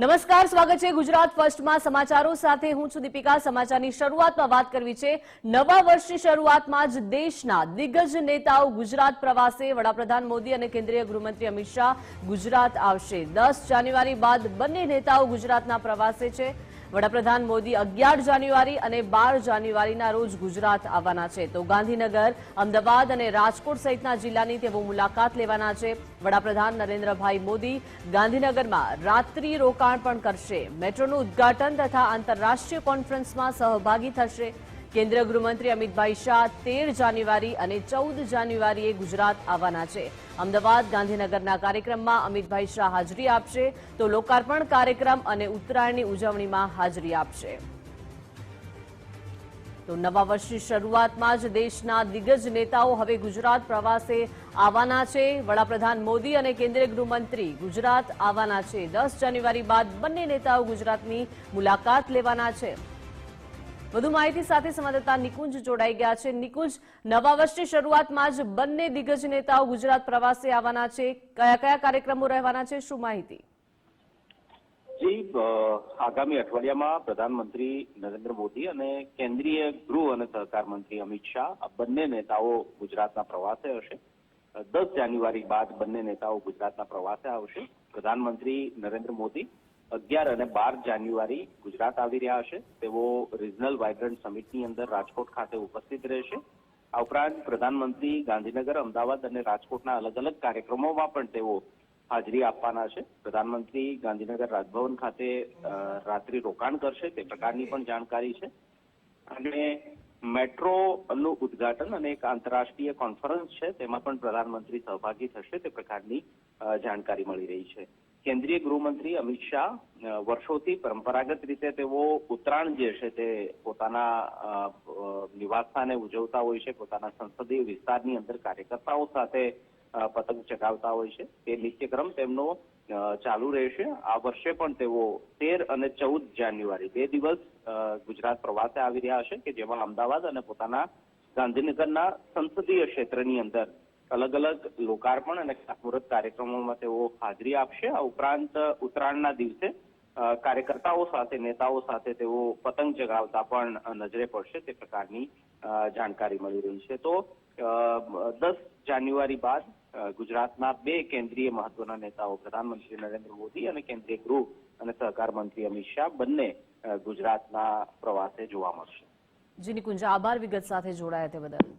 નમસ્કાર, સ્વાગત છે ગુજરાત ફર્સ્ટમાં સમાચારો સાથે હું છું દીપિકા. સમાચારની શરૂઆતમાં વાત કરવી છે. નવા વર્ષની શરૂઆતમાં જ દેશના દિગ્ગજ નેતાઓ ગુજરાત પ્રવાસે. વડાપ્રધાન મોદી અને કેન્દ્રીય ગૃહમંત્રી અમિત શાહ ગુજરાત આવશે. દસ જાન્યુઆરી બાદ બંને નેતાઓ ગુજરાતના પ્રવાસે છે. વડાપ્રધાન મોદી અગિયાર જાન્યુઆરી અને બાર જાન્યુઆરીના રોજ ગુજરાત આવવાના છે. તો ગાંધીનગર, અમદાવાદ અને રાજકોટ સહિતના જિલ્લાની તેઓ મુલાકાત લેવાના છે. વડાપ્રધાન નરેન્દ્રભાઈ મોદી ગાંધીનગરમાં રાત્રિ રોકાણ પણ કરશે. મેટ્રોનું ઉદ્ઘાટન તથા આંતરરાષ્ટ્રીય કોન્ફરન્સમાં સહભાગી થશે. કેન્દ્રીય ગૃહમંત્રી અમિતભાઈ શાહ તેર જાન્યુઆરી અને ચૌદ જાન્યુઆરીએ ગુજરાત આવવાના છે. અમદાવાદ ગાંધીનગરના કાર્યક્રમમાં અમિતભાઈ શાહ હાજરી આપશે તો લોકાર્પણ કાર્યક્રમ અને ઉત્તરાયણની ઉજવણીમાં હાજરી આપશે. તો નવા વર્ષની શરૂઆતમાં જ દેશના દિગ્ગજ નેતાઓ હવે ગુજરાત પ્રવાસે આવવાના છે. વડાપ્રધાન મોદી અને કેન્દ્રીય ગૃહમંત્રી ગુજરાત આવવાના છે. દસ જાન્યુઆરી બાદ બંને નેતાઓ ગુજરાતની મુલાકાત લેવાના છે. વધુ માહિતી સાથે સંવાદદાતા નિકુંજ જોડાઈ ગયા છે. નિકુંજ, નવા વર્ષની શરૂઆતમાં જ બંને દિગ્ગજ નેતાઓ ગુજરાત પ્રવાસે આવવાના છે. કયા કયા કાર્યક્રમો રહેવાના છે? શું માહિતી? જી આગામી અઠવાડિયામાં પ્રધાનમંત્રી નરેન્દ્ર મોદી અને કેન્દ્રીય ગૃહ અને સહકાર મંત્રી અમિત શાહ આ બંને નેતાઓ ગુજરાતના પ્રવાસે હશે દસ જાન્યુઆરી બાદ બંને નેતાઓ ગુજરાતના પ્રવાસે આવશે. પ્રધાનમંત્રી નરેન્દ્ર મોદી અગિયાર અને બાર જાન્યુઆરી ગુજરાત આવી રહ્યા હશે તેઓ રિજનલ વાઇબ્રન્ટ સમિટની અંદર રાજકોટ ખાતે ઉપસ્થિત રહેશે. આ ઉપરાંત પ્રધાનમંત્રી ગાંધીનગર, અમદાવાદ અને રાજકોટના અલગ અલગ કાર્યક્રમોમાં પણ તેઓ હાજરી આપવાના છે. પ્રધાનમંત્રી ગાંધીનગર રાજભવન ખાતે રાત્રિ રોકાણ કરશે. તે પ્રકારની પણ જાણકારી છે. અને મેટ્રોનું ઉદ્ઘાટન અને એક આંતરરાષ્ટ્રીય કોન્ફરન્સ છે. તેમાં પણ પ્રધાનમંત્રી સહભાગી થશે. તે પ્રકારની જાણકારી મળી રહી છે. કેન્દ્રીય ગૃહમંત્રી અમિત શાહ વર્ષોથી પરંપરાગત રીતે તેઓ ઉત્તરાયણ જે છે તે પોતાના નિવાસસ્થાને ઉજવતા હોય છે, પોતાના સંસદીય વિસ્તારની અંદર કાર્યકર્તાઓ સાથે પતંગ ચગાવતા હોય છે. તે નિત્યક્રમ તેમનો ચાલુ રહેશે. આ વર્ષે પણ તેઓ તેર અને ચૌદ જાન્યુઆરી બે દિવસ ગુજરાત પ્રવાસે આવી રહ્યા છે કે જેમાં અમદાવાદ અને પોતાના ગાંધીનગરના સંસદીય ક્ષેત્રની અંદર અલગ અલગ લોકાર્પણ અને ખાતમુહૂર્ત કાર્યક્રમોમાં તેઓ હાજરી આપશે. આ ઉપરાંત, ઉત્તરાયણના દિવસે કાર્યકર્તાઓ સાથે, નેતાઓ સાથે તેઓ પતંગ ચગાવતા પણ નજરે પડશે. તે પ્રકારની જાણકારી મળી રહી છે. તો દસ જાન્યુઆરી બાદ ગુજરાતના બે કેન્દ્રીય મહત્વના નેતાઓ, પ્રધાનમંત્રી નરેન્દ્ર મોદી અને કેન્દ્રીય ગૃહ અને સહકાર મંત્રી અમિત શાહ, બંને ગુજરાતના પ્રવાસે જોવા મળશે. જી નિકુંજ, આભાર વિગત સાથે જોડાયા તે બદલ.